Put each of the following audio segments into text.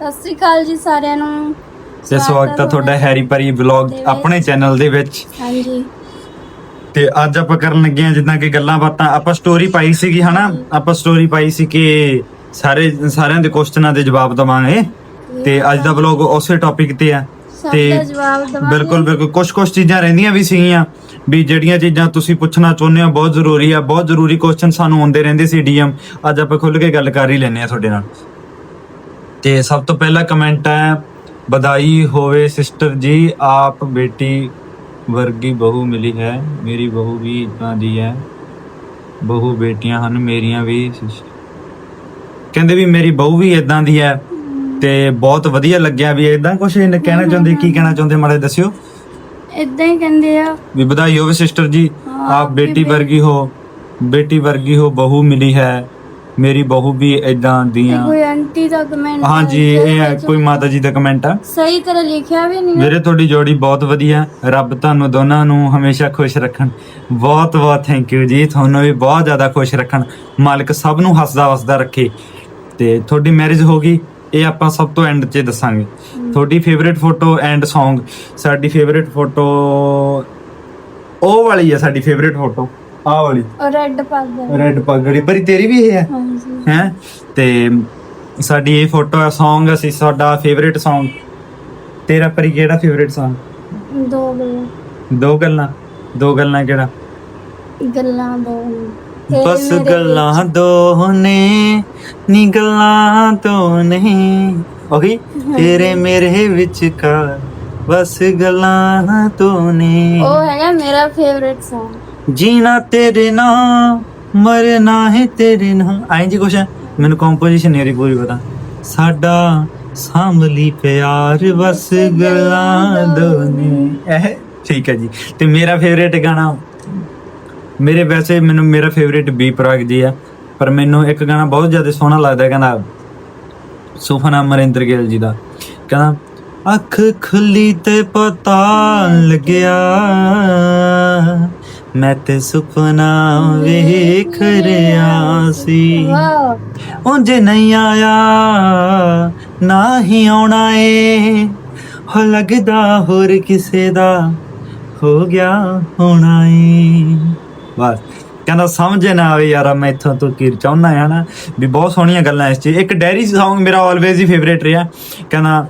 ਸਤਿ ਸ੍ਰੀ ਅਕਾਲ ਜੀ ਸਾਰਿਆਂ ਨੂੰ। ਤੇ ਸਵਾਗਤ ਹੈ ਤੁਹਾਡਾ ਹੈਰੀ ਪਰੀ ਵਲੌਗ। ਆਪਣੇ ਚੈਨਲ ਦੇ ਵਿੱਚ। ਹਾਂਜੀ। ਤੇ ਅੱਜ ਆਪਾਂ ਕਰਨ ਲੱਗੇ ਆ ਜਿੱਦਾਂ ਕਿ ਗੱਲਾਂ ਬਾਤਾਂ। ਆਪਾਂ ਸਟੋਰੀ ਪਾਈ ਸੀਗੀ ਹਨਾ? ਆਪਾਂ ਸਟੋਰੀ ਪਾਈ ਸੀ ਕਿ ਸਾਰੇ ਸਾਰਿਆਂ ਦੇ ਕੁਐਸਚਨਾਂ ਦੇ ਜਵਾਬ ਦਵਾਂਗੇ। ਤੇ ਅੱਜ ਦਾ ਵਲੌਗ ਉਸੇ ਟੌਪਿਕ ਤੇ ਆ। ਤੇ ਬਿਲਕੁਲ ਬਿਲਕੁਲ। ਕੁਝ ਕੁਝ ਚੀਜ਼ਾਂ ਰਹਿੰਦੀਆਂ ਵੀ ਸੀਗੀਆਂ ਵੀ ਜਿਹੜੀਆਂ ਚੀਜ਼ਾਂ ਤੁਸੀਂ ਪੁੱਛਣਾ ਚਾਹੁੰਦੇ ਹੋ ਬਹੁਤ ਜ਼ਰੂਰੀ ਆ। ਬਹੁਤ ਜ਼ਰੂਰੀ ਕੁਐਸਚਨ ਸਾਨੂੰ ਆਉਂਦੇ ਰਹਿੰਦੇ ਸੀ ਡੀਐਮ। ਅੱਜ ਆਪਾਂ ਖੁੱਲ ਕੇ ਗੱਲ ਕਰ ਹੀ ਲੈਨੇ ਆ ਤੁਹਾਡੇ ਨਾਲ। ਤੇ ਸਭ ਤੋਂ ਪਹਿਲਾ ਕਮੈਂਟ ਹੈ ਬਧਾਈ ਹੋਵੇ ਸਿਸਟਰ ਜੀ ਆਪ ਬੇਟੀ ਵਰਗੀ ਬਹੂ ਮਿਲੀ ਹੈ ਮੇਰੀ ਬਹੂ ਵੀ ਇਦਾਂ ਦੀ ਹੈ ਬਹੂ ਬੇਟੀਆਂ ਹਨ ਮੇਰੀਆਂ ਵੀ। ਕਹਿੰਦੇ ਵੀ ਮੇਰੀ ਬਹੂ ਵੀ ਇਦਾਂ ਦੀ ਹੈ ਤੇ ਬਹੁਤ ਵਧੀਆ ਲੱਗਿਆ ਵੀ ਇਦਾਂ ਕੁਝ ਕਹਿਣਾ ਚਾਹੁੰਦੇ ਕੀ ਕਹਿਣਾ ਚਾਹੁੰਦੇ ਮਾੜੇ ਦੱਸਿਓ ਇਦਾਂ ਹੀ ਕਹਿੰਦੇ ਆ ਵੀ ਵਧਾਈ ਹੋਵੇ ਸਿਸਟਰ ਜੀ ਆਪ ਬੇਟੀ ਵਰਗੀ ਹੋ ਬੇਟੀ ਵਰਗੀ ਹੋ ਬਹੂ ਮਿਲੀ ਹੈ ਮੇਰੀ ਬਹੂ ਵੀ ਇਦਾਂ ਦੀਆਂ ਕੋਈ ਆਂਟੀ ਦਾ ਕਮੈਂਟ ਹਾਂਜੀ ਇਹ ਹੈ ਕੋਈ ਮਾਤਾ ਜੀ ਦਾ ਕਮੈਂਟ ਆ। ਸਹੀ ਤਰ੍ਹਾਂ ਲਿਖਿਆ ਵੀ ਨਹੀਂ ਵੀਰੇ ਤੁਹਾਡੀ ਜੋੜੀ ਬਹੁਤ ਵਧੀਆ ਰੱਬ ਤੁਹਾਨੂੰ ਦੋਨਾਂ ਨੂੰ ਹਮੇਸ਼ਾ ਖੁਸ਼ ਰੱਖਣ। ਬਹੁਤ ਬਹੁਤ ਥੈਂਕ ਯੂ ਜੀ ਤੁਹਾਨੂੰ ਵੀ ਬਹੁਤ ਜ਼ਿਆਦਾ ਖੁਸ਼ ਰੱਖਣ। ਮਾਲਕ ਸਭ ਨੂੰ ਹੱਸਦਾ ਵਸਦਾ ਰੱਖੇ। ਤੇ ਤੁਹਾਡੀ ਮੈਰਿਜ ਹੋ ਗਈ ਇਹ ਆਪਾਂ ਸਭ ਤੋਂ ਐਂਡ 'ਚ ਦੱਸਾਂਗੇ। ਤੁਹਾਡੀ ਫੇਵਰਿਟ ਫੋਟੋ ਐਂਡ Song ਸਾਡੀ ਫੇਵਰਿਟ ਫੋਟੋ ਉਹ ਵਾਲੀ ਆ ਸਾਡੀ ਫੇਵਰਿਟ ਫੋਟੋ ਆਹ ਵਾਲੀ। ਰੈੱਡ ਪੱਗ ਰੈੱਡ ਪਗੜੀ ਪਰ ਤੇਰੀ ਵੀ ਇਹ ਹੈ। ਹਾਂਜੀ। ਹੈ? ਤੇ ਸਾਡੀ ਇਹ ਫੋਟੋ ਹੈ Song ਅਸੀਂ ਸਾਡਾ ਫੇਵਰਿਟ Song ਤੇਰਾ ਪਰੀ ਕਿਹੜਾ ਫੇਵਰਿਟ Song? ਦੋ ਗੱਲਾਂ। ਦੋ ਗੱਲਾਂ। ਦੋ ਗੱਲਾਂ ਕਿਹੜਾ? ਗੱਲਾਂ ਦੋ ਤੇਰੇ ਬਸ ਮੇਰੇ ਗੱਲਾਂ ਦੋ ਨੇ ਨੀ ਗੱਲਾਂ ਤੋਂ ਨਹੀਂ ਓਹੀ ਤੇਰੇ ਮੇਰੇ ਵਿਚਕਾਰ ਬਸ ਗੱਲਾਂ ਤੋਂ ਨੇ। ਉਹ ਹੈਗਾ ਮੇਰਾ ਫੇਵਰਿਟ Song ਜੀਣਾ ਤੇਰੇ ਨਾਲ ਮਰਨਾ ਹੈ ਤੇਰੇ ਨਾਲ ਐਂ ਜੀ ਕੁਛ ਮੈਨੂੰ ਕੰਪੋਜੀਸ਼ਨ ਨਹੀਂ ਪੂਰੀ ਪਤਾ। ਸਾਡਾ ਸਾਂਭਲੀ ਪਿਆਰ ਬਸ ਗੱਲਾਂ ਦੋ ਇਹ ਠੀਕ ਹੈ ਜੀ। ਤੇ ਮੇਰਾ ਫੇਵਰੇਟ ਗਾਣਾ, ਮੇਰੇ ਵੈਸੇ ਮੈਨੂੰ ਮੇਰਾ ਫੇਵਰੇਟ ਬੀ ਪ੍ਰਾਗ ਜੀ ਆ। ਪਰ ਮੈਨੂੰ ਇੱਕ ਗਾਣਾ ਬਹੁਤ ਜ਼ਿਆਦਾ ਸੋਹਣਾ ਲੱਗਦਾ ਕਹਿੰਦਾ ਸੁਫਨਾ ਅਮਰਿੰਦਰ ਗਿੱਲ ਜੀ ਦਾ। ਕਹਿੰਦਾ, ਅੱਖ ਖੁੱਲੀ ਤੇ ਪਤਾ ਲੱਗਿਆ। ਮੈਂ ਤੇ ਸੁਪਨਾ ਵੇਖ ਰਿਆ ਸੀ। ਵਾਹ ਉਂਝ ਨਹੀਂ ਆਇਆ, ਨਾ ਹੀ ਆਉਣਾ ਏ। ਹੋ ਲੱਗਦਾ ਹੋਰ ਕਿਸੇ ਦਾ ਹੋ ਗਿਆ ਹੋਣਾ ਏ। ਬਸ, ਕਹਿੰਦਾ ਸਮਝ ਨਾ ਆਵੇ ਯਾਰਾ, ਮੈਂ ਇੱਥੋਂ ਤੋਂ ਕੀ ਚਾਹੁੰਦਾ ਆ ਨਾ। ਵੀ ਬਹੁਤ ਸੋਹਣੀਆਂ ਗੱਲਾਂ ਇਸ 'ਚ। ਇੱਕ ਡੈਰੀ Song ਮੇਰਾ ਆਲਵੇਜ਼ ਹੀ ਫੇਵਰੇਟ ਰਿਹਾ। ਕਹਿੰਦਾ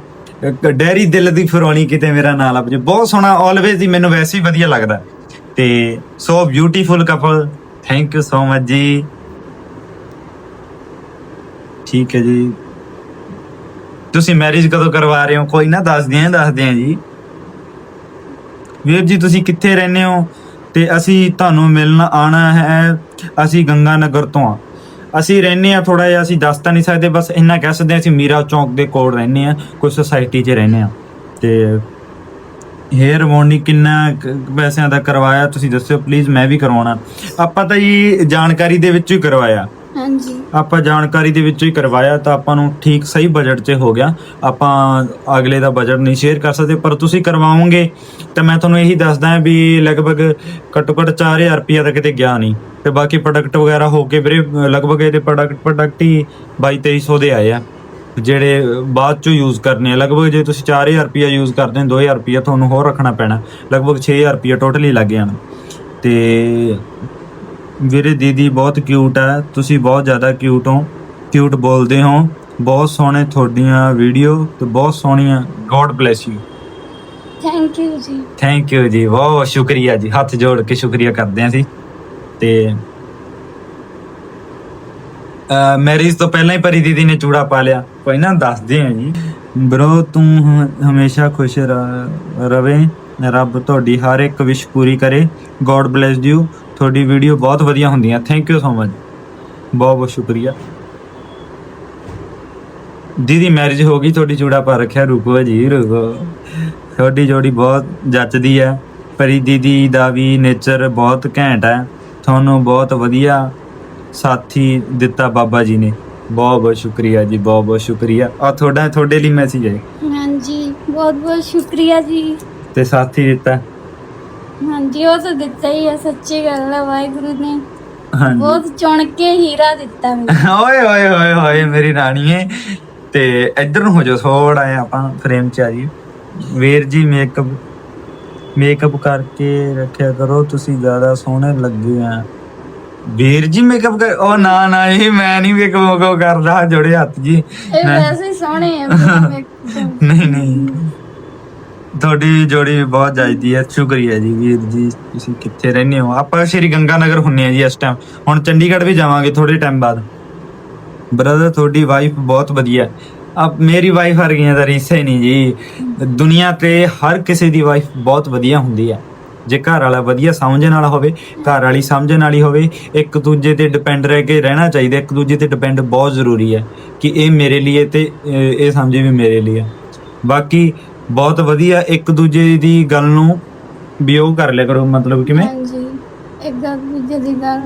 ਡੈਰੀ ਦਿਲ ਦੀ ਫਰੋਣੀ ਕਿਤੇ ਮੇਰਾ ਨਾਂ ਲੱਭ ਜੇ ਬਹੁਤ ਸੋਹਣਾ ਆਲਵੇਜ਼ ਹੀ ਮੈਨੂੰ ਵੈਸੇ ਹੀ ਵਧੀਆ ਲੱਗਦਾ। ਤੇ so beautiful couple thank you so much ji. ਠੀਕ ਹੈ ਜੀ। ਤੁਸੀਂ ਮੈਰਿਜ ਕਦੋਂ ਕਰਵਾ ਰਹੇ ਹੋ? ਕੋਈ ਨਾ, ਦੱਸਦੇ ਆਂ ਦੱਸਦੇ ਆਂ ਜੀ। ਵੀਰ ਜੀ, ਤੁਸੀਂ ਕਿੱਥੇ ਰਹਿੰਦੇ ਹੋ? ਤੇ ਅਸੀਂ ਤੁਹਾਨੂੰ ਮਿਲਣ ਆਣਾ ਹੈ, ਅਸੀਂ ਗੰਗਾ ਨਗਰ ਤੋਂ ਆ ਅਸੀਂ ਰਹਿੰਦੇ ਆ ਥੋੜਾ ਜਿਹਾ, ਅਸੀਂ ਦੱਸ ਤਾਂ ਨਹੀਂ ਸਕਦੇ, ਬਸ ਇੰਨਾ ਕਹਿ ਸਕਦੇ ਹਾਂ, ਅਸੀਂ ਮੀਰਾ ਚੌਂਕ ਦੇ ਕੋਲ ਰਹਿੰਦੇ ਆ ਕੋਈ ਸੁਸਾਇਟੀ 'ਚ ਰਹਿੰਦੇ ਆ ਤੇ ਹੇਅਰ ਮੋਰਨੀ ਕਿੰਨਾ ਪੈਸਿਆਂ ਦਾ ਕਰਵਾਇਆ ਤੁਸੀਂ ਦੱਸਿਓ ਪਲੀਜ਼ ਮੈਂ ਵੀ ਕਰਵਾਉਣਾ। ਆਪਾਂ ਤਾਂ ਜੀ ਜਾਣਕਾਰੀ ਦੇ ਵਿੱਚੋਂ ਹੀ ਕਰਵਾਇਆ। ਹਾਂਜੀ। ਆਪਾਂ ਜਾਣਕਾਰੀ ਦੇ ਵਿੱਚੋਂ ਹੀ ਕਰਵਾਇਆ ਤਾਂ ਆਪਾਂ ਨੂੰ ਠੀਕ ਸਹੀ ਬਜਟ 'ਚ ਹੋ ਗਿਆ। ਆਪਾਂ ਅਗਲੇ ਦਾ ਬਜਟ ਨਹੀਂ ਸ਼ੇਅਰ ਕਰ ਸਕਦੇ ਪਰ ਤੁਸੀਂ ਕਰਵਾਓਗੇ। ਤਾਂ ਮੈਂ ਤੁਹਾਨੂੰ ਇਹੀ ਦੱਸਦਾ ਹਾਂ ਵੀ ਲਗਭਗ ਘੱਟੋ ਘੱਟ 4000 ਰੁਪਇਆ ਤਾਂ ਕਿਤੇ ਗਿਆ ਨਹੀਂ। ਤੇ ਬਾਕੀ ਪ੍ਰੋਡਕਟ ਵਗੈਰਾ ਹੋ ਕੇ ਵੀਰੇ ਲਗਭਗ ਇਹਦੇ ਪ੍ਰੋਡਕਟ ਪ੍ਰੋਡਕਟ ਹੀ 22 2300 ਦੇ ਆਏ ਆ। ਜਿਹੜੇ ਬਾਅਦ ਚੋਂ ਯੂਜ਼ ਕਰਨੇ ਆ ਲਗਭਗ ਜੇ ਤੁਸੀਂ 4000 ਰੁਪਇਆ ਯੂਜ਼ ਕਰਦੇ ਹੋ 2000 ਰੁਪਇਆ ਤੁਹਾਨੂੰ ਹੋਰ ਰੱਖਣਾ ਪੈਣਾ ਲਗਭਗ 6000 ਰੁਪਇਆ ਟੋਟਲੀ ਲੱਗ ਜਾਣਾ। ਤੇ ਵੀਰੇ ਦੀਦੀ ਬਹੁਤ ਕਿਊਟ ਹੈ ਤੁਸੀਂ ਬਹੁਤ ਜ਼ਿਆਦਾ ਕਿਊਟ ਹੋ ਕਿਊਟ ਬੋਲਦੇ ਹੋ ਬਹੁਤ ਸੋਹਣੇ ਤੁਹਾਡੀਆਂ ਵੀਡੀਓ ਤੇ ਬਹੁਤ ਸੋਹਣੀਆਂ god bless you thank you ji. Thank you ji ਬਹੁਤ ਸ਼ੁਕਰੀਆ ਜੀ ਹੱਥ ਜੋੜ ਕੇ ਸ਼ੁਕਰੀਆ ਕਰਦੇ ਹਾਂ ਅਸੀਂ ਤੇ ਮੈਰਿਜ ਤੋਂ ਪਹਿਲਾਂ ਹੀ ਪਰੀ ਦੀਦੀ ਨੇ ਚੂੜਾ ਪਾ ਲਿਆ। ਪਹਿਲਾਂ ਦੱਸਦੇ ਹਾਂ ਜੀ। ਬ్రో ਤੂੰ ਹਮੇਸ਼ਾ ਖੁਸ਼ ਰ- ਰਵੇਂ। ਰੱਬ ਤੁਹਾਡੀ ਹਰ ਇੱਕ ਵਿਸ਼ ਪੂਰੀ ਕਰੇ। ਗੋਡ ਬlesਸ ਯੂ ਤੁਹਾਡੀ ਵੀਡੀਓ ਬਹੁਤ ਵਧੀਆ ਹੁੰਦੀਆਂ। ਥੈਂਕ ਯੂ ਸੋ ਮਚ ਬਹੁਤ ਬਹੁਤ ਸ਼ੁਕਰੀਆ। ਦੀਦੀ ਮੈਰਿਜ ਹੋ ਗਈ। ਤੁਹਾਡੀ ਜੋੜਾ ਪਾ ਰੱਖਿਆ। ਰੁਕੋ ਜੀ, ਰੁਕੋ। ਤੁਹਾਡੀ ਜੋੜੀ ਬਹੁਤ ਜੱਚਦੀ ਹੈ। ਪਰੀ ਦੀਦੀ ਦਾ ਵੀ ਨੇਚਰ ਬਹੁਤ ਘੈਂਟ ਹੈ। ਤੁਹਾਨੂੰ ਬਹੁਤ ਵਧੀਆ ਸਾਥੀ ਦਿੱਤਾ ਬਾਬਾ ਜੀ ਨੇ। ਬਹੁਤ ਬਹੁਤ ਸ਼ੁਕਰੀਆ ਜੀ ਬਹੁਤ ਬਹੁਤ ਸ਼ੁਕਰੀਆ। ਆ ਤੁਹਾਡਾ ਤੁਹਾਡੇ ਲਈ ਮੈਸੇਜ ਹੈ। ਹਾਂਜੀ ਬਹੁਤ ਬਹੁਤ ਸ਼ੁਕਰੀਆ ਜੀ। ਤੇ ਸਾਥੀ ਦਿੱਤਾ। ਹਾਂਜੀ ਉਹ ਤਾਂ ਦਿੱਤਾ ਹੀ ਆ ਸੱਚੀ ਗੱਲ ਹੈ ਵਾਹਿਗੁਰੂ ਨੇ। ਹਾਂਜੀ। ਬਹੁਤ ਚੁਣ ਕੇ ਹੀਰਾ ਦਿੱਤਾ ਮੈਨੂੰ। ਓਏ ਓਏ ਓਏ ਓਏ ਮੇਰੀ ਰਾਣੀਏ ਤੇ ਇੱਧਰ ਨੂੰ ਹੋ ਜਾਓ ਥੋੜਾ ਜਿਹਾ ਆਪਾਂ ਫਰੇਮ 'ਚ ਆ ਜੀ ਵੀਰ ਜੀ ਮੇਕਅਪ ਮੇਕਅਪ ਕਰਕੇ ਰੱਖਿਆ ਕਰੋ ਤੁਸੀਂ ਜ਼ਿਆਦਾ ਸੋਹਣੇ ਲੱਗੇ ਆ। ਵੀਰ ਜੀ ਮੇਕਅਪ ਕਰ ਉਹ ਨਾ ਨਾ ਇਹ ਮੈਂ ਨਹੀਂ ਮੇਕਅਪ ਕਰਦਾ ਜੋੜੇ ਹੱਥ ਜੀ। ਇਹ ਵੈਸੇ ਹੀ ਸੋਹਣੇ ਆ ਨਹੀਂ ਨਹੀਂ। ਤੁਹਾਡੀ ਜੋੜੀ ਬਹੁਤ ਜਾਇਦੀ ਹੈ ਸ਼ੁਕਰੀਆ ਜੀ ਵੀਰ ਜੀ ਤੁਸੀਂ ਕਿੱਥੇ ਰਹਿੰਦੇ ਹੋ? ਆਪਾਂ ਸ਼੍ਰੀ ਗੰਗਾ ਨਗਰ ਹੁੰਨੇ ਆ ਜੀ ਇਸ ਟਾਈਮ ਹੁਣ ਚੰਡੀਗੜ੍ਹ ਵੀ ਜਾਵਾਂਗੇ ਥੋੜੇ ਟਾਈਮ ਬਾਅਦ। ਬ੍ਰਦਰ ਤੁਹਾਡੀ ਵਾਈਫ ਬਹੁਤ ਵਧੀਆ। ਅਬ ਮੇਰੀ ਵਾਈਫ ਵਰਗੀਆਂ ਦਾ ਰੀਸਾ ਹੀ ਨਹੀਂ ਜੀ। ਦੁਨੀਆ ਤੇ ਹਰ ਕਿਸੇ ਦੀ ਵਾਈਫ ਬਹੁਤ ਵਧੀਆ ਹੁੰਦੀ ਹੈ। ਜੇ ਘਰ ਵਾਲਾ ਵਧੀਆ ਸਮਝਣ ਵਾਲਾ ਹੋਵੇ ਘਰ ਵਾਲੀ ਸਮਝਣ ਵਾਲੀ ਹੋਵੇ ਇੱਕ ਦੂਜੇ ਤੇ ਡਿਪੈਂਡ ਰਹਿ ਕੇ ਰਹਿਣਾ ਚਾਹੀਦਾ ਇੱਕ ਦੂਜੇ ਤੇ ਡਿਪੈਂਡ ਬਹੁਤ ਜ਼ਰੂਰੀ ਹੈ ਕਿ ਇਹ ਮੇਰੇ ਲਈ ਤੇ ਇਹ ਸਮਝੇ ਵੀ ਮੇਰੇ ਲਈ ਹੈ ਬਾਕੀ ਬਹੁਤ ਵਧੀਆ ਇੱਕ ਦੂਜੇ ਦੀ ਗੱਲ ਨੂੰ ਵੀ ਉਹ ਕਰ ਲਿਆ ਕਰੋ ਮਤਲਬ ਕਿਵੇਂ? ਹਾਂਜੀ ਇੱਕ ਦੂਜੇ ਦੀ ਗੱਲ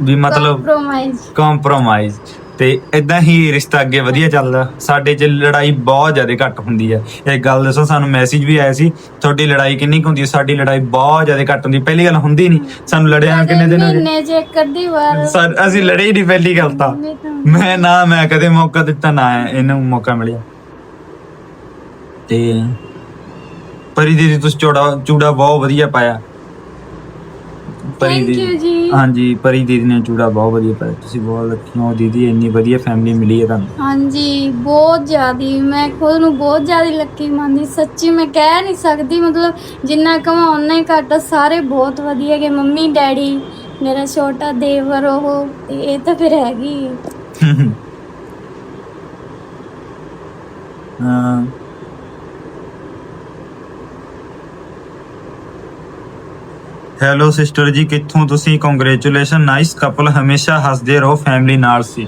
ਵੀ ਮਤਲਬ ਕੰਪਰੋਮਾਈਜ਼ ਕੰਪਰੋਮਾਈਜ਼ ਤੇ ਇਦਾਂ ਹੀ ਰਿਸ਼ਤਾ ਅੱਗੇ ਵਧੀਆ ਚੱਲਦਾ। ਸਾਡੇ 'ਚ ਲੜਾਈ ਬਹੁਤ ਜ਼ਿਆਦਾ ਘੱਟ ਹੁੰਦੀ ਹੈ। ਇਹ ਗੱਲ ਦੱਸੋ ਸਾਨੂੰ ਮੈਸੇਜ ਵੀ ਆਇਆ ਸੀ ਤੁਹਾਡੀ ਲੜਾਈ ਕਿੰਨੀ ਕੁ ਹੁੰਦੀ ਹੈ? ਸਾਡੀ ਲੜਾਈ ਬਹੁਤ ਜ਼ਿਆਦਾ ਘੱਟ ਹੁੰਦੀ ਪਹਿਲੀ ਗੱਲ ਹੁੰਦੀ ਨਹੀਂ। ਸਾਨੂੰ ਲੜਿਆ ਕਿੰਨੇ ਦਿਨ ਹੋ ਗਏ? ਮਹੀਨੇ ਇੱਕ ਅੱਧੀ ਵਾਰ। ਸਾ- ਅਸੀਂ ਲੜੇ ਹੀ ਨਹੀਂ ਪਹਿਲੀ ਗੱਲ ਤਾਂ। ਨਹੀਂ ਤਾਂ ਮੈਂ ਨਾ ਮੈਂ ਕਦੇ ਮੌਕਾ ਦਿੱਤਾ ਨਾ ਇਹਨੂੰ ਮੌਕਾ ਮਿਲਿਆ। ਤੇ ਪਰੀ ਦੀਦੀ ਤੁਸੀਂ ਚੂੜਾ ਚੂੜਾ ਬਹੁਤ ਵਧੀਆ ਪਾਇਆ। ਪਰੀ ਜੀ। ਹਾਂਜੀ ਪਰੀ ਦੀਦੀ ਨੇ ਚੂੜਾ ਬਹੁਤ ਵਧੀਆ ਪਾਇਆ। ਤੁਸੀਂ ਬਹੁਤ ਲੱਕੀ ਹੋ ਦੀਦੀ ਇੰਨੀ ਵਧੀਆ ਫੈਮਿਲੀ ਮਿਲੀ ਹੈ ਤੁਹਾਨੂੰ। ਹਾਂਜੀ ਬਹੁਤ ਜ਼ਿਆਦੀ। ਮੈਂ ਖੁਦ ਨੂੰ ਬਹੁਤ ਜ਼ਿਆਦੀ ਲੱਕੀ ਮੰਨਦੀ ਸੱਚੀ ਮੈਂ ਕਹਿ ਨਹੀਂ ਸਕਦੀ। ਮਤਲਬ ਜਿੰਨਾ ਕਮਾਂ ਉਨਾ ਹੀ ਘੱਟ। ਆ। ਸਾਰੇ ਬਹੁਤ ਵਧੀਆ ਹੈਗੇ। ਮੰਮੀ ਡੈਡੀ ਮੇਰਾ ਛੋਟਾ ਦੇਵਰ ਉਹ ਤੇ ਇਹ ਤਾਂ ਫਿਰ ਹੈਗੀ। ਹੈ। ਹੈਲੋ ਸਿਸਟਰ ਜੀ ਕਿੱਥੋਂ ਤੁਸੀਂ? ਕੰਗ੍ਰੈਚੁਲੇਸ਼ਨ ਨਾਈਸ ਕਪਲ ਹਮੇਸ਼ਾ ਹੱਸਦੇ ਰਹੋ ਫੈਮਿਲੀ ਨਾਲ ਸੀ।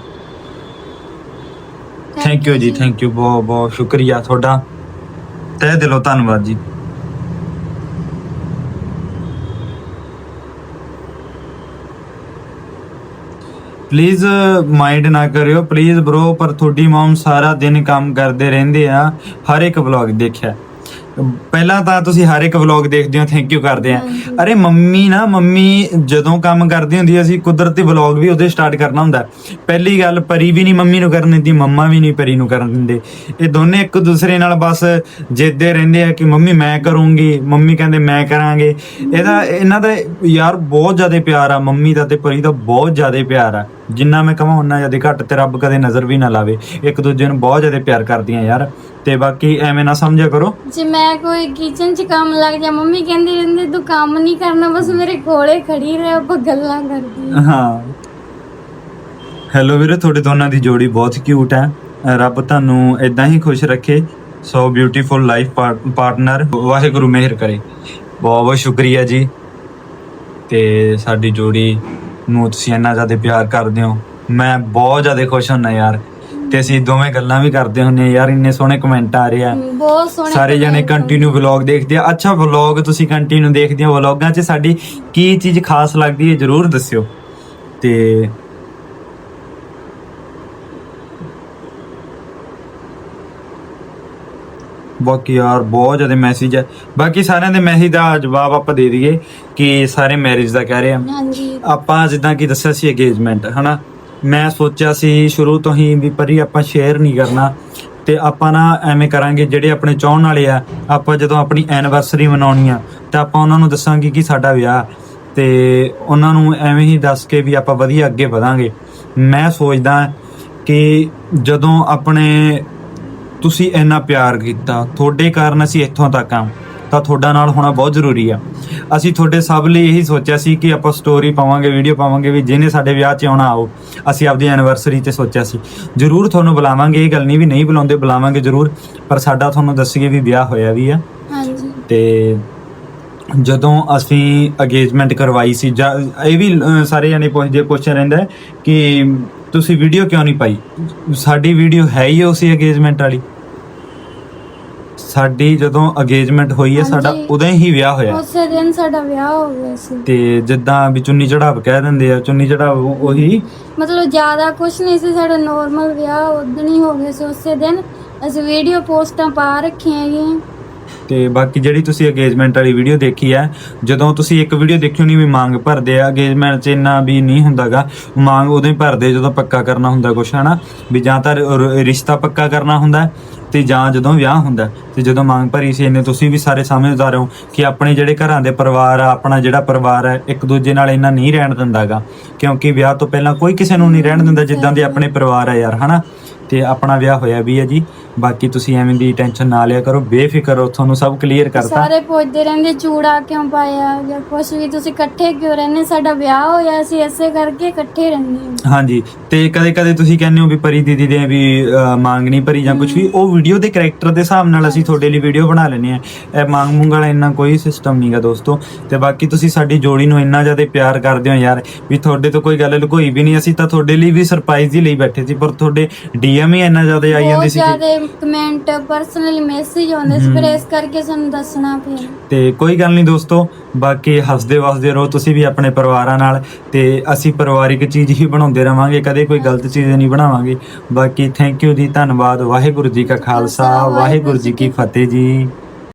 Thank you ji thank you ਬਹੁਤ ਬਹੁਤ ਸ਼ੁਕਰੀਆ ਤੁਹਾਡਾ। ਤਹਿ ਦਿਲੋਂ ਧੰਨਵਾਦ ਜੀ। ਪਲੀਜ਼ ਮਾਈਂਡ ਨਾ ਕਰਿਓ ਪਲੀਜ਼ ਬ్రో ਪਰ ਤੁਹਾਡੀ ਮਮ ਸਾਰਾ ਦਿਨ ਕੰਮ ਕਰਦੇ ਰਹਿੰਦੇ ਆ ਹਰ ਇੱਕ ਵਲੌਗ ਦੇਖਿਆ। ਪਹਿਲਾਂ ਤਾਂ ਤੁਸੀਂ ਹਰ ਇੱਕ ਵਲੌਗ ਦੇਖਦੇ ਹੋ ਥੈਂਕ ਯੂ ਕਰਦੇ ਆ। ਅਰੇ ਮੰਮੀ ਨਾ ਮੰਮੀ ਜਦੋਂ ਕੰਮ ਕਰਦੀ ਹੁੰਦੀ ਆ, ਅਸੀਂ ਕੁਦਰਤੀ ਵਲੌਗ ਵੀ ਉਹਦੇ ਸਟਾਰਟ ਕਰਨਾ ਹੁੰਦਾ। ਪਹਿਲੀ ਗੱਲ ਪਰੀ ਵੀ ਨਹੀਂ ਮੰਮੀ ਨੂੰ ਕਰਨ ਦਿੰਦੀ ਮੰਮਾ ਵੀ ਨਹੀਂ ਪਰੀ ਨੂੰ ਕਰਨ ਦਿੰਦੇ। ਇਹ ਦੋਨੇ ਇੱਕ ਦੂਸਰੇ ਨਾਲ ਬਸ ਜਿੱਦੇ ਰਹਿੰਦੇ ਆ ਕਿ ਮੰਮੀ ਮੈਂ ਕਰੂੰਗੀ ਮੰਮੀ ਕਹਿੰਦੇ ਮੈਂ ਕਰਾਂਗੇ। ਇਹਦਾ ਇਹਨਾਂ ਦਾ ਯਾਰ ਬਹੁਤ ਜ਼ਿਆਦਾ ਪਿਆਰ ਆ ਮੰਮੀ ਦਾ ਤੇ ਪਰੀ ਦਾ ਬਹੁਤ ਜ਼ਿਆਦਾ ਪਿਆਰ ਆ। ਜਿੰਨਾ ਮੈਂ ਕਹਾਂ ਉਹਨਾਂ ਜ਼ਿਆਦਾ ਘੱਟ ਤੇ ਰੱਬ ਕਦੇ ਨਜ਼ਰ ਵੀ ਨਾ ਲਾਵੇ। ਇੱਕ ਦੂਜੇ ਨੂੰ ਬਹੁਤ ਜ਼ਿਆਦਾ ਪਿਆਰ ਕਰਦੀਆਂ ਯਾਰ। ਤੇ ਬਾਕੀ ਐਵੇਂ ਨਾ ਸਮਝਿਆ ਕਰੋ। ਜੇ ਮੈਂ ਕੋਈ ਕਿਚਨ 'ਚ ਕੰਮ ਲੱਗ ਜਾ ਮੰਮੀ ਕਹਿੰਦੀ ਰਹਿੰਦੀ ਤੂੰ ਕੰਮ ਨਹੀਂ ਕਰਨਾ ਬਸ ਮੇਰੇ ਕੋਲੇ ਖੜੀ ਰਹਿ ਆਪਾਂ ਗੱਲਾਂ ਕਰਦੀ ਹਾਂ। ਹੈਲੋ ਵੀਰੇ ਤੁਹਾਡੇ ਦੋਨਾਂ ਦੀ ਜੋੜੀ ਬਹੁਤ ਕਿਊਟ ਹੈ। ਰੱਬ ਤੁਹਾਨੂੰ ਇਦਾਂ ਹੀ ਖੁਸ਼ ਰੱਖੇ। So beautiful life partner Waheguru ਮਿਹਰ ਕਰੇ। ਬਹੁਤ ਬਹੁਤ ਸ਼ੁਕਰੀਆ ਜੀ। ਤੇ ਸਾਡੀ ਜੋੜੀ ਨੂੰ ਤੁਸੀਂ ਇੰਨਾ ਜ਼ਿਆਦਾ ਪਿਆਰ ਕਰਦੇ ਹੋ। ਮੈਂ ਬਹੁਤ ਜ਼ਿਆਦਾ ਖੁਸ਼ ਹੁੰਨਾ ਯਾਰ। ਤੇ ਅਸੀਂ ਦੋਵੇਂ ਗੱਲਾਂ ਵੀ ਕਰਦੇ ਹੁੰਨੇ ਆ ਯਾਰ ਇੰਨੇ ਸੋਹਣੇ ਕਮੈਂਟ ਆ ਰਹੇ ਆ। ਬਹੁਤ ਸੋਹਣੇ ਸਾਰੇ ਜਣੇ ਕੰਟੀਨਿਊ ਵਲੌਗ ਦੇਖਦੇ ਆ। ਅੱਛਾ ਵਲੌਗ ਤੁਸੀਂ ਕੰਟੀਨਿਊ ਦੇਖਦੇ ਹੋ। ਵਲੌਗਾਂ 'ਚ ਸਾਡੀ ਕੀ ਚੀਜ਼ ਖਾਸ ਲੱਗਦੀ ਹੈ ਜਰੂਰ ਦੱਸਿਓ। ਤੇ ਬਾਕੀ ਯਾਰ ਬਹੁਤ ਜ਼ਿਆਦਾ ਮੈਸੇਜ ਹੈ ਬਾਕੀ ਸਾਰਿਆਂ ਦੇ ਮੈਸੇਜ ਦਾ ਜਵਾਬ ਆਪਾਂ ਦੇ ਦਈਏ ਕਿ ਸਾਰੇ ਮੈਰਿਜ ਦਾ ਕਹਿ ਰਹੇ ਆ। ਹਾਂਜੀ। ਆਪਾਂ ਜਿੱਦਾਂ ਕਿ ਦੱਸਿਆ ਸੀ ਅਗੇਜਮੈਂਟ ਹਨਾ? ਮੈਂ ਸੋਚਿਆ ਸੀ ਸ਼ੁਰੂ ਤੋਂ ਹੀ ਵੀ ਪਰੀ ਆਪਾਂ ਸ਼ੇਅਰ ਨਹੀਂ ਕਰਨਾ। ਤੇ ਆਪਾਂ ਨਾ ਐਵੇਂ ਕਰਾਂਗੇ ਜਿਹੜੇ ਆਪਣੇ ਚਾਹਣ ਵਾਲੇ ਆ ਆਪਾਂ ਜਦੋਂ ਆਪਣੀ ਐਨੀਵਰਸਰੀ ਮਨਾਉਣੀ ਆ ਤਾਂ ਆਪਾਂ ਉਹਨਾਂ ਨੂੰ ਦੱਸਾਂਗੇ ਕਿ ਸਾਡਾ ਵਿਆਹ। ਤੇ ਉਹਨਾਂ ਨੂੰ ਐਵੇਂ ਹੀ ਦੱਸ ਕੇ ਵੀ ਆਪਾਂ ਵਧੀਆ ਅੱਗੇ ਵਧਾਂਗੇ। ਮੈਂ ਸੋਚਦਾ ਕਿ ਜਦੋਂ ਆਪਣੇ ਤੁਸੀਂ ਇੰਨਾ ਪਿਆਰ ਕੀਤਾ ਤੁਹਾਡੇ ਕਾਰਨ ਅਸੀਂ ਇੱਥੋਂ ਤੱਕ ਆ। ਤਾਂ ਤੁਹਾਡਾ ਨਾਲ ਹੋਣਾ ਬਹੁਤ ਜ਼ਰੂਰੀ ਆ। ਅਸੀਂ ਤੁਹਾਡੇ ਸਭ ਲਈ ਇਹੀ ਸੋਚਿਆ ਸੀ ਕਿ ਆਪਾਂ ਸਟੋਰੀ ਪਾਵਾਂਗੇ ਵੀਡੀਓ ਪਾਵਾਂਗੇ ਵੀ ਜਿਹਨੇ ਸਾਡੇ ਵਿਆਹ 'ਚ ਆਉਣਾ ਆਓ। ਅਸੀਂ ਆਪਦੀ ਐਨੀਵਰਸਰੀ ਤੇ ਸੋਚਿਆ ਸੀ। ਜ਼ਰੂਰ ਤੁਹਾਨੂੰ ਬੁਲਾਵਾਂਗੇ ਇਹ ਗੱਲ ਨਹੀਂ ਵੀ ਨਹੀਂ ਬੁਲਾਉਂਦੇ ਬੁਲਾਵਾਂਗੇ ਜ਼ਰੂਰ। ਪਰ ਸਾਡਾ ਤੁਹਾਨੂੰ ਦੱਸੀਏ ਵੀ ਵਿਆਹ ਹੋਇਆ ਵੀ ਆ। ਹਾਂਜੀ। ਤੇ ਜਦੋਂ ਅਸੀਂ ਅਗੇਜਮੈਂਟ ਕਰਵਾਈ ਸੀ ਜਾਂ ਇਹ ਵੀ ਸਾਰੇ ਜਣੇ ਪੁੱਛਦੇ ਕੁਐਸਚਨ ਰਹਿੰਦਾ ਕਿ ਤੁਸੀਂ ਵੀਡੀਓ ਕਿਉਂ ਨਹੀਂ ਪਾਈ? ਸਾਡੀ ਵੀਡੀਓ ਹੈ ਹੀ ਉਸੇ ਅਗੇਜਮੈਂਟ ਵਾਲੀ। ਸਾਡੀ ਜਦੋਂ ਅਗੇਜਮੈਂਟ ਹੋਈ ਹੈ ਸਾਡਾ ਹਾਂਜੀ। ਉਦੋਂ ਹੀ ਵਿਆਹ ਹੋਇਆ। ਉਸੇ ਦਿਨ ਸਾਡਾ ਵਿਆਹ ਹੋ ਗਿਆ ਸੀ। ਤੇ ਜਿੱਦਾਂ ਵੀ ਚੁੰਨੀ ਚੜਾਵ ਕਹਿ ਦਿੰਦੇ ਆ ਚੁੰਨੀ ਚੜਾਵ ਉਹੀ ਮਤਲਬ ਜ਼ਿਆਦਾ ਕੁਝ ਨਹੀਂ ਸੀ ਸਾਡਾ ਨਾਰਮਲ ਵਿਆਹ ਉਦੋਂ ਹੀ ਹੋ ਗਿਆ ਸੀ ਉਸੇ ਦਿਨ ਅਸੀਂ ਵੀਡੀਓ ਪੋਸਟਾਂ ਪਾ ਰੱਖੀਆਂ ਹੈਗੀਆਂ। ਤੇ ਬਾਕੀ ਜਿਹੜੀ ਤੁਸੀਂ ਅਗੇਜਮੈਂਟ ਵਾਲੀ ਵੀਡੀਓ ਦੇਖੀ ਹੈ ਜਦੋਂ ਤੁਸੀਂ ਇੱਕ ਵੀਡੀਓ ਦੇਖਿਓ ਨਹੀਂ ਵੀ ਮੰਗ ਭਰਦੇ ਆ ਅਗੇਜਮੈਂਟ 'ਚ ਇੰਨਾ ਵੀ ਨਹੀਂ ਹੁੰਦਾਗਾ ਮੰਗ ਉਦੋਂ ਹੀ ਭਰਦੇ ਜਦੋਂ ਪੱਕਾ ਕਰਨਾ ਹੁੰਦਾ ਕੁਛ ਹਨਾ ਵੀ ਜਾਂ ਤਾਂ ਰ- ਰਿਸ਼ਤਾ ਪੱਕਾ ਕਰਨਾ ਹੁੰਦਾ ਹੈ, ਤੇ ਜਾਂ ਜਦੋਂ ਵਿਆਹ ਹੁੰਦਾ ਹੈ। ਤੇ ਜਦੋਂ ਮੰਗ ਭਰੀ ਸੀ ਇਹਨੇ ਤੁਸੀਂ ਵੀ ਸਾਰੇ ਸਮਝਦਾਰ ਹੋ ਕਿ ਆਪਣੇ ਜਿਹੜੇ ਘਰਾਂ ਦੇ ਪਰਿਵਾਰ ਆ ਆਪਣਾ ਜਿਹੜਾ ਪਰਿਵਾਰ ਹੈ ਇੱਕ ਦੂਜੇ ਨਾਲ ਇੰਨਾ ਨਹੀਂ ਰਹਿਣ ਦਿੰਦਾਗਾ ਕਿਉਂਕਿ ਵਿਆਹ ਤੋਂ ਪਹਿਲਾਂ ਕੋਈ ਕਿਸੇ ਨੂੰ ਨਹੀਂ ਰਹਿਣ ਦਿੰਦਾ ਜਿੱਦਾਂ ਦੇ ਆਪਣੇ ਪਰਿਵਾਰ ਆ ਯਾਰ ਹਨਾ ਤੇ ਆਪਣਾ ਵਿਆਹ ਹੋਇਆ ਵੀ ਹੈ ਜੀ ਬਾਕੀ ਤੁਸੀਂ ਐਵੇਂ ਦੀ ਟੈਨਸ਼ਨ ਨਾ ਲਿਆ ਕਰੋ ਬੇਫਿਕਰ ਹੋ ਤੁਹਾਨੂੰ ਸਭ ਕਲੀਅਰ ਕਰਤਾ। ਸਾਰੇ ਪੁੱਛਦੇ ਰਹਿੰਦੇ ਚੂੜਾ ਕਿਉਂ ਪਾਇਆ? ਜਾਂ ਕੁਛ ਵੀ ਤੁਸੀਂ ਇਕੱਠੇ ਕਿਉਂ ਰਹਿੰਦੇ? ਸਾਡਾ ਵਿਆਹ ਹੋਇਆ ਸੀ ਐਸੇ ਕਰਕੇ ਇਕੱਠੇ ਰਹਿੰਦੇ ਹਾਂ। ਹਾਂਜੀ ਤੇ ਕਦੇ ਕਦੇ ਤੁਸੀਂ ਕਹਿੰਦੇ ਹੋ ਵੀ ਪਰੀ ਦੀਦੀ ਦੇ ਵੀ ਅਹ, ਮੰਗ ਨਹੀਂ ਭਰੀ ਜਾਂ ਕੁਝ ਵੀ ਉਹ ਵੀਡੀਓ ਦੇ ਕੈਰੈਕਟਰ ਦੇ ਹਿਸਾਬ ਨਾਲ ਅਸੀਂ ਤੁਹਾਡੇ ਲਈ ਵੀਡੀਓ ਬਣਾ ਲੈਨੇ ਆ ਇਹ ਮੰਗ ਮੁੰਗ ਵਾਲਾ ਇੰਨਾ ਕੋਈ ਸਿਸਟਮ ਨਹੀਂਗਾ ਦੋਸਤੋ। ਤੇ ਬਾਕੀ ਤੁਸੀਂ ਸਾਡੀ ਜੋੜੀ ਨੂੰ ਇੰਨਾ ਜ਼ਿਆਦਾ ਪਿਆਰ ਕਰਦੇ ਹੋ ਯਾਰ ਵੀ ਤੁਹਾਡੇ ਤੋਂ ਕੋਈ ਗੱਲ ਲੁਕੋਈ ਵੀ ਨਹੀਂ। ਅਸੀਂ ਤਾਂ ਤੁਹਾਡੇ ਲਈ ਵੀ ਸਰਪ੍ਰਾਈਜ਼ ਹੀ ਲਈ ਬੈਠੇ ਸੀ ਪਰ ਤੁਹਾਡੇ ਡੀਐਮ ਹੀ ਇੰਨਾ ਜ਼ਿਆਦਾ ਆਈ ਜਾਂਦੇ ਬਹੁਤ ਸੀ ਕਿ ਜ਼ਿਆਦਾ ਕਮੈਂਟ ਪਰਸਨਲੀ ਮੈਸੇਜ ਆਉਂਦੇ ਸੀ ਫਿਰ ਇਸ ਕਰਕੇ ਸਾਨੂੰ ਦੱਸਣਾ ਪਿਆ। ਤੇ ਕੋਈ ਗੱਲ ਨਹੀਂ ਦੋਸਤੋ ਬਾਕੀ ਹੱਸਦੇ ਵਸਦੇ ਰਹੋ ਤੁਸੀਂ ਵੀ ਆਪਣੇ ਪਰਿਵਾਰਾਂ ਨਾਲ ਤੇ ਅਸੀਂ ਪਰਿਵਾਰਿਕ ਚੀਜ਼ ਹੀ ਬਣਾਉਂਦੇ ਰਵਾਂਗੇ ਕਦੇ ਕੋਈ ਗਲਤ ਚੀਜ਼ ਨਹੀਂ ਬਣਾਵਾਂਗੇ। ਬਾਕੀ ਥੈਂਕ ਯੂ ਜੀ ਧੰਨਵਾਦ ਵਾਹਿਗੁਰੂ ਜੀ ਕਾ ਖਾਲਸਾ ਵਾਹਿਗੁਰੂ ਜੀ ਕੀ ਫਤਿਹ ਜੀ।